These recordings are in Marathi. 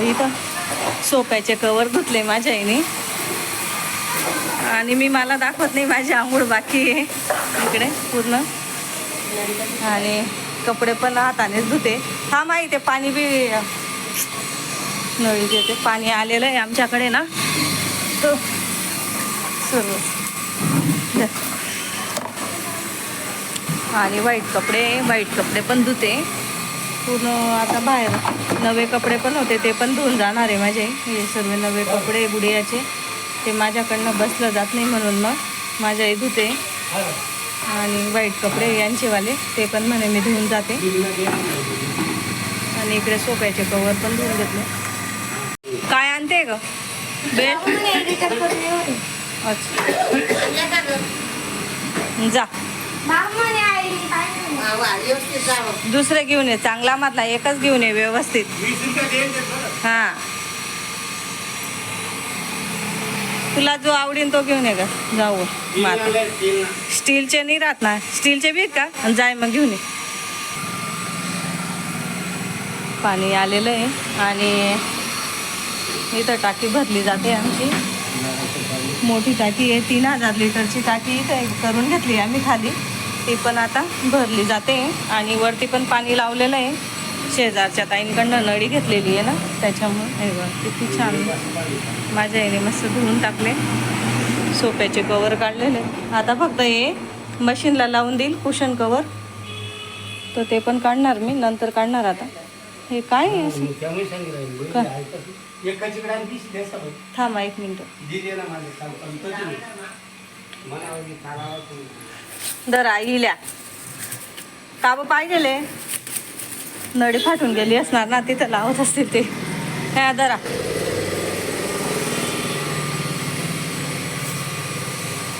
इथं सोप्याचे कवर धुतले माझ्या आईने आणि मी मला दाखवत नाही माझी आंघोळ बाकी आहे. इकडे पूर्ण. आणि कपडे पण हातानेच धुते. हा माहिती आहे पाणी बी नळी देते. पाणी आलेलं आहे आमच्याकडे ना. तो सर्व आणि वाईट कपडे व्हाईट कपडे पण धुते. पूर्ण आता बाहेर नवे कपडे पण होते ते पण धुवून जाणार आहे माझे. हे सर्व नवे कपडे गुडियाचे. ते माझ्याकडनं बसलं जात नाही म्हणून मग माझ्या आई धुते. आणि वाईट कपडे यांचेवाले ते पण म्हणे मी धुवून जाते. आणि इकडे सोप्याचे कवर पण धुवून घेतले. काय आणते ग? बेल्ट अच्छा जा. दुसरे घेऊन ये चांगला मधला एकच घेऊन ये व्यवस्थित. हां. तुला जो आवडीन तो घेऊन ये ग जाऊ. मात स्टीलचे नाही राहत ना स्टीलचे बी का? आणि जाय मग घेऊन ये. पाणी आलेलं आहे आणि इथं टाकी भरली जाते आमची. मोठी टाकी आहे तीन हजार लिटरची टाकी इथं करून घेतली आम्ही खाली. ती पण आता भरली जाते आणि वरती पण पाणी लावलेलं आहे. शेजारच्या ताईंकडनं नळी घेतलेली आहे ना त्याच्यामुळे हे बघ किती छान. माझ्या आईने मस्त धुवून टाकले. सोप्याचे कवर काढलेले. आता फक्त हे मशीनला लावून देईल कुशन कवर. तर ते पण काढणार मी नंतर काढणार आता. हे काय. थांबा एक मिनटं. दिदी ना माझे काल पण दर आईल्या पाहिजेले नळी फाटून गेली असणार ना तिथं लावत असतील ते. हा दरा.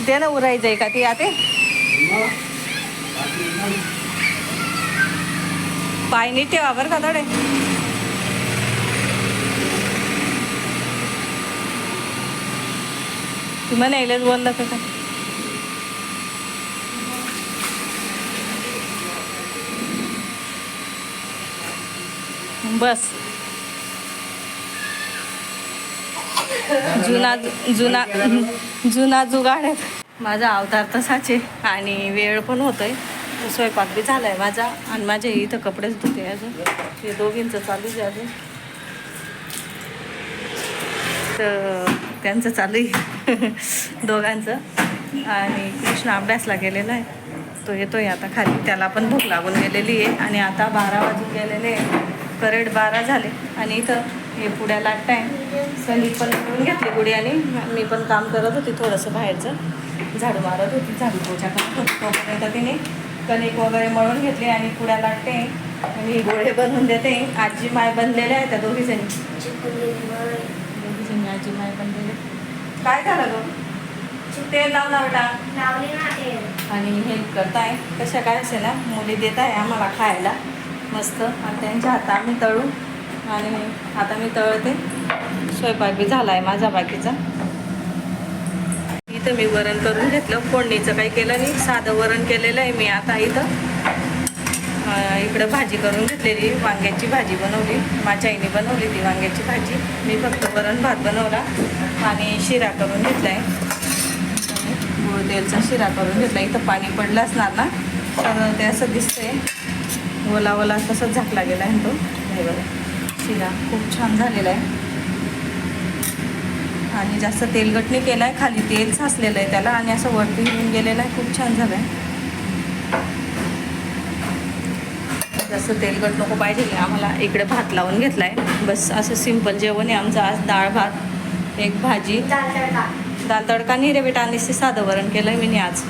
दे ना उरायचं आहे का ती आते? पाय नीट ठेवा बरं का थोडे. तुम्हाला यायलाच बंद का बस. जुना जुना जुना जुगाड आहे. माझा अवतार तसाच आहे आणि वेळ पण होतोय. स्वयंपाक बी झालाय माझा आणि माझ्या इथं कपडेच धुते अजून. हे दोघींचं चालूच आहे अजून. तर त्यांचं चालू आहे. दोघांचं. आणि कृष्ण अभ्यासला गेलेला आहे. तो येतोय आता खाली. त्याला पण भूक लागून गेलेली आहे. आणि आता बारा वाजून गेलेले आहे. करेड बारा झाले. आणि इथं हे पुड्या लाटताय सली पण करून घेतली गुडियाने मी पण काम करत होती थोडंसं बाहेरचं. झाडू मारत होती झाडू पोछा करत तोपर्यंत तिने कणिक वगैरे मळून घेतली आणि पुड्या लाटते आणि गोळे बनवून देते. आजी माय बनलेल्या आहेत त्या दोघीजणी दोघीजणी आजी माय बनलेले काय झालं गं? तेल लावला बेटा आणि हेल्प करताय. कशा काय असेल ना मुली देत आहे आम्हाला खायला. मस्त. आणि त्यांच्या हाता आम्ही तळू. आणि आता मी तळते. स्वयंपाक बी झाला आहे माझा बाकीचा. इथं मी वरण करून घेतलं. फोडणीचं काही केलं नाही. साधं वरण केलेलं आहे मी आता इथं. इकडं भाजी करून घेतलेली. वांग्याची भाजी बनवली. माझ्या आईने बनवली ती वांग्याची भाजी. मी फक्त वरण भात बनवला. आणि शिरा करून घेतला आहे गुळतेलचा शिरा करून घेतला. इथं पाणी पडलं असणार ना. तर ते असं दिसतंय. ओला ओला तसंच झाकला गेला आहे तो. हे बघा. शिरा खूप छान झालेला आहे. आणि जास्त तेलगट नाही केला आहे खाली तेल साचलेलं आहे त्याला आणि असं वरती येऊन गेलेलं आहे. खूप छान झालं आहे. जास्त तेलगट नको पाहिजे. आम्हाला इकडे भात लावून घेतला आहे. बस असं सिंपल जेवण आहे आमचं. आज डाळ भात एक भाजी. दाल तडका. नाही रे बेटा. नुसते साधं वरण केलं आहे मी आज.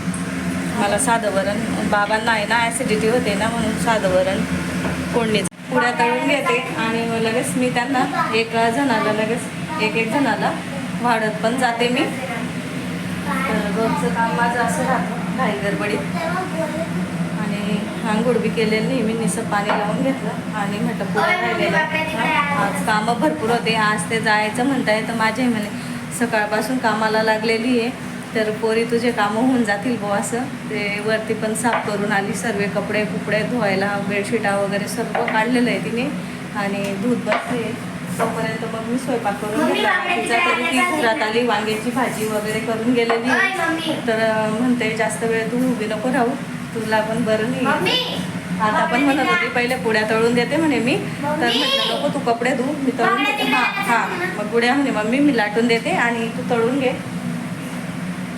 मला साधं वरण बाबांना आहे ना ॲसिडिटी होते ना म्हणून साधं वरण फोडणीचं पुऱ्या तळून घेते आणि लगेच मी त्यांना एक जणाला लगेच एक एक जणाला वाढत पण जाते मी. रोजचं काम माझं असं राहतं घाई गडबडीत. आणि आंघोळ बी केलेली नाही मी निसं पाणी लावून घेतलं आणि म्हटलं पुढे राहिलेलं आज कामं भरपूर होते आज ते जायचं म्हणताय तर माझ्या म्हणे सकाळपासून कामाला लागलेली आहे. तर पोरी तुझे कामं होऊन जातील बुवा असं. ते वरती पण साफ करून आली सर्व कपडे कुपडे धुवायला बेडशिटा वगैरे सर्व काढलेलं आहे तिने. आणि धूत बसते तोपर्यंत मग मी स्वयंपाक करून घेतला. तिचा तरी ती घरात आली वांग्याची भाजी वगैरे करून गेलेली. तर म्हणते जास्त वेळ तू उभी नको राहू. तुला पण बरं नाही. आता पण म्हणत होती पहिले पुड्या तळून देते म्हणे मी. तर! म्हटलं नको तू कपडे धू मी तळून देते. हा हा. मग पुड्या म्हणे मम्मी मी लाटून देते आणि तू तळून घे.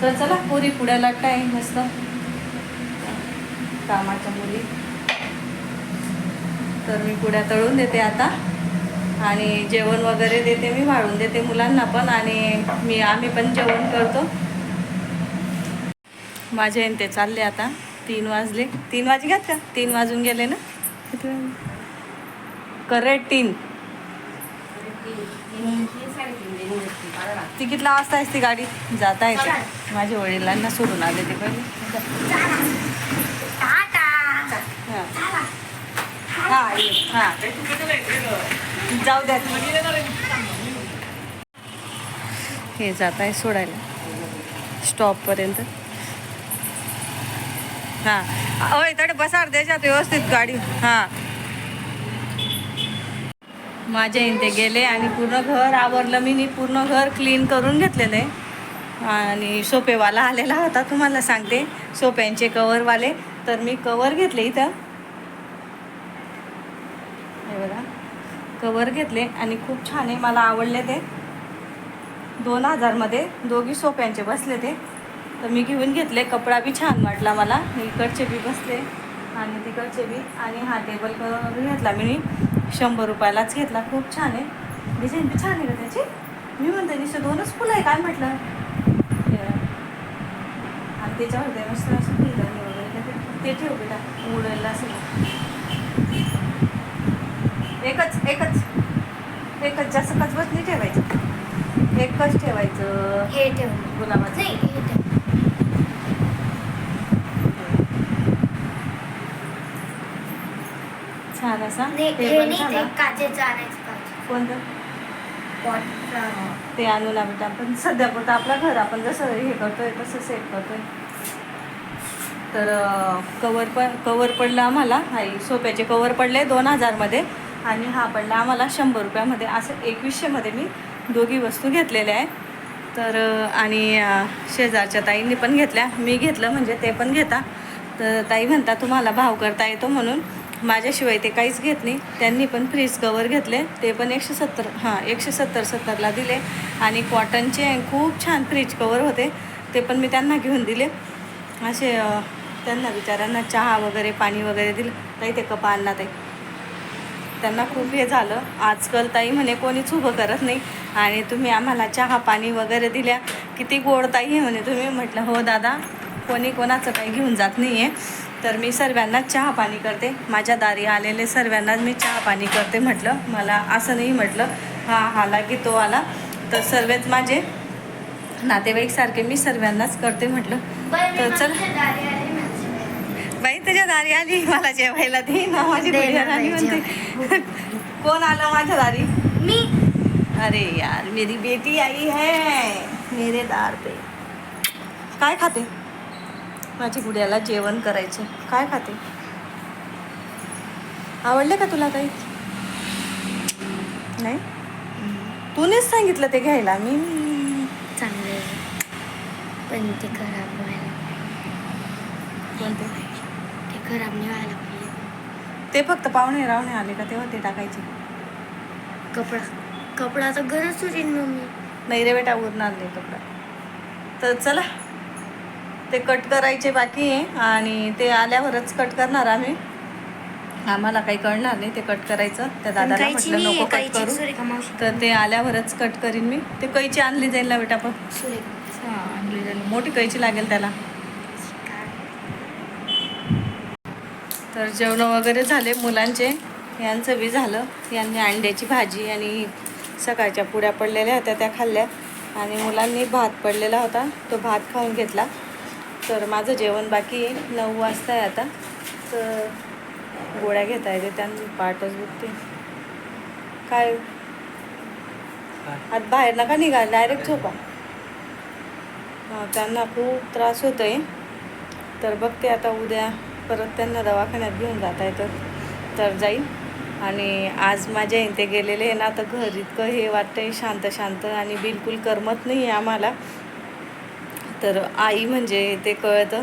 तर चला पुरी पुड्याला टाईम मस्त कामाच्या मुली. तर मी पुड्या तळून देते आता. आणि जेवण वगैरे देते मी वाढून देते मुलांना पण आणि मी आम्ही पण जेवण करतो. माझे आणि ते चालले आता. तीन वाजले. तीन वाजले घ्यात का? तीन वाजून गेले ना? करेट करेक्ट तीन. ती कितला वाजता असते गाडी जाता येते. माझ्या वडिलांना सोडून आले ते पहिले. हां. जाऊ द्या. हे जात आहे सोडायला. स्टॉपपर्यंत हां. होय तडे बसार द्यायच्यात व्यवस्थित गाडी. हां. माझ्या इथे गेले आणि पूर्ण घर आवरलं. मी नी पूर्ण घर क्लीन करून घेतलेलं आहे. आणि सोपेवाला आलेला होता तुम्हाला सांगते. सोप्यांचे कवरवाले. तर मी कवर घेतले इथं. हे बघा. कवर घेतले आणि खूप छान आहे. मला आवडले ते. दोन हजारमध्ये दोघी सोप्यांचे बसले ते. तर मी घेऊन घेतले. कपडा बी छान वाटला मला. इकडचे बी बसले. आणि तिकडचे बी. आणि हा टेबल घेतला मी. शंभर रुपयालाच घेतला. खूप छान आहे. डिझाईन बी छान आहे का त्याची? मी म्हणते निश्चित दोनच फुलं आहे काय म्हटलं. आणि त्याच्यावर ते मस्त असं फुलदाणी वगैरे ते- ते ठेव बेटा. उडायला असेल एकच एकच. एकच जास्त कचबच नाही ठेवायचं. एकच ठेवायचं. हे ठेव. गुलाबाचं नाही हे ठेव छान असा काचेचं आणायचं कोणतं? पॉट ते आणू ना बेटा आपण सध्या पुरतं. आपलं घर आपण जसं हे करतोय तसं सेट करतोय. तर कवर पण कवर पडलं आम्हाला. हाई सोप्याचे कवर पडले दोन हजारमध्ये. आणि हा पडला आम्हाला शंभर रुपयामध्ये. असं एकवीसशेमध्ये मी दोघी वस्तू घेतलेल्या आहे तर आणि शेजारच्या ताईंनी पण घेतल्या. मी घेतलं म्हणजे ते पण घेता. तर ताई म्हणता तुम्हाला भाव करता येतो म्हणून. माझ्याशिवाय ते काहीच घेत नाही. त्यांनी पण फ्रीज कवर घेतले. ते पण एकशे सत्तर हां एकशे सत्तर सत्तरला दिले. आणि कॉटनचे खूप छान फ्रीज कवर होते. ते पण मी त्यांना घेऊन दिले. असे त्यांना बिचाऱ्यांना चहा वगैरे पाणी वगैरे दिलं. ताई ते कपा आणला ताई. त्यांना खूप हे झालं. आजकाल ताई म्हणे कोणीच उभं करत नाही. आणि तुम्ही आम्हाला चहा पाणी वगैरे दिल्या. किती गोड ताई आहे म्हणे तुम्ही. म्हटलं हो दादा कोणी कोणाचं काही घेऊन जात नाही आहे तर मी सर्वांनाच चहा पाणी करते. माझ्या दारी आलेले सर्वांनाच मी चहा पाणी करते म्हटलं. मला असं नाही म्हटलं हा आला की तो आला. तर सर्वच माझे नातेवाईक सारखे मी सर्वांनाच करते म्हटलं. तर चल. बाई तुझ्या दारी आली? मला जेवायला दे ना माझी राणी म्हणते. कोण आलं माझ्या दारी? मी. अरे यार मेरी बेटी आई है. मेरे दार पे. काय खाते? माझी गुडियाला जेवण करायचे काय खाते? आवडले का तुला काही? नाही? तूनेच सांगितलं ते घ्यायला. मी चांगले पण ते खराब व्हायला कोणते? ते खराब नाही व्हायला पाहिजे. ते फक्त पाहुणे रावणे आले का तेव्हा ते टाकायचे. कपडा कपडा तर गरज होती मम्मी. नाही रे बेटा उरणार नाही कपडा. तर चला. ते कट करायचे बाकी आहे आणि ते आल्यावरच कट करणार आम्ही. आम्हाला काही कळणार नाही ते कट करायचं. त्या दादाला म्हटलं नको कट करू. तर ते आल्यावरच कट करीन मी. ते कैची आणली जाईल ना बेटा पण. हां आणली जाईल. मोठी कैची लागेल त्याला. तर जेवण वगैरे झाले मुलांचे. यांचं बी झालं. यांनी अंड्याची भाजी आणि सकाळच्या पुड्या पडलेल्या होत्या त्या खाल्ल्या. आणि मुलांनी भात पडलेला होता. तो भात खाऊन घेतला. तर माझं जेवण बाकी आहे. नऊ वाजता आहे आता. तर गोळ्या घेता येते. त्यांनी पाठच दुखते काय? आता बाहेर नका निघा डायरेक्ट झोपा. हां त्यांना खूप त्रास होतो आहे तर बघते आता उद्या परत त्यांना दवाखान्यात घेऊन जाता येतं. तर जाईल. आणि आज माझ्या इथे गेलेले आहे ना तर घर इतकं हे वाटतंय शांत शांत आणि बिलकुल करमत नाही आहे आम्हाला. तर आई म्हणजे ते कळतं.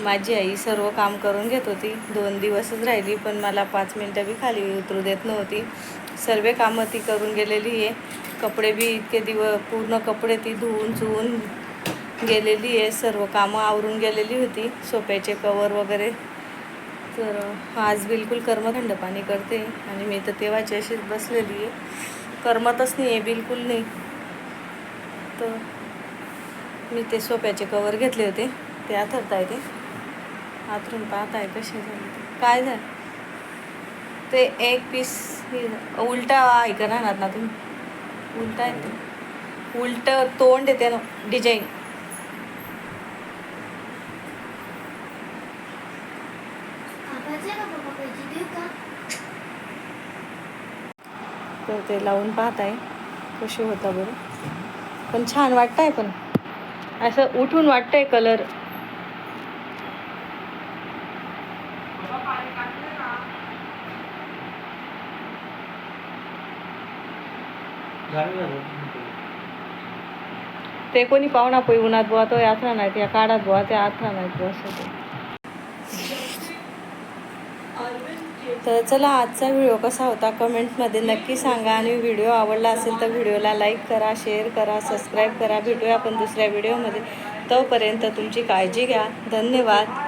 माझी आई सर्व काम करून घेत होती. दोन दिवसच राहिली पण मला पाच मिनटं बी खाली उतरू देत नव्हती. सर्व कामं ती करून गेलेली आहे. कपडे बी इतके दिवस पूर्ण कपडे ती धुवून चुवून गेलेली आहे. सर्व कामं आवरून गेलेली होती. सोप्याचे कवर वगैरे. तर आज बिलकुल कर्म थंड पाणी करते आणि मी तर तेव्हाची अशीच बसलेली आहे. करमतच नाही आहे बिलकुल नाही. तर मी ते सोप्याचे कवर घेतले होते. ते आथरता येते आथरून पाहताय कसे झाले ते. काय झालं? ते एक पीस उलटा आहे का राहणार ना तुम्ही. उलटा आहे ते. उलट तोंड येते ना डिझाईन तर ते लावून पाहताय. कसे होता बरं. पण छान वाटतंय पण. असं उठून वाटतंय कलर ते कोणी पाहुणा पोई उन्हात बुवा तो यात्रा नाहीत या काळात बुवा त्या यात्रा नाहीत बुवा असं तर चला आजचा व्हिडिओ कसा होता कमेंटमध्ये नक्की सांगा. आणि व्हिडिओ आवडला असेल तर व्हिडिओला लाईक करा शेअर करा सबस्क्राईब करा. भेटूया आपण दुसऱ्या व्हिडिओमध्ये. तोपर्यंत तुमची काळजी घ्या. धन्यवाद.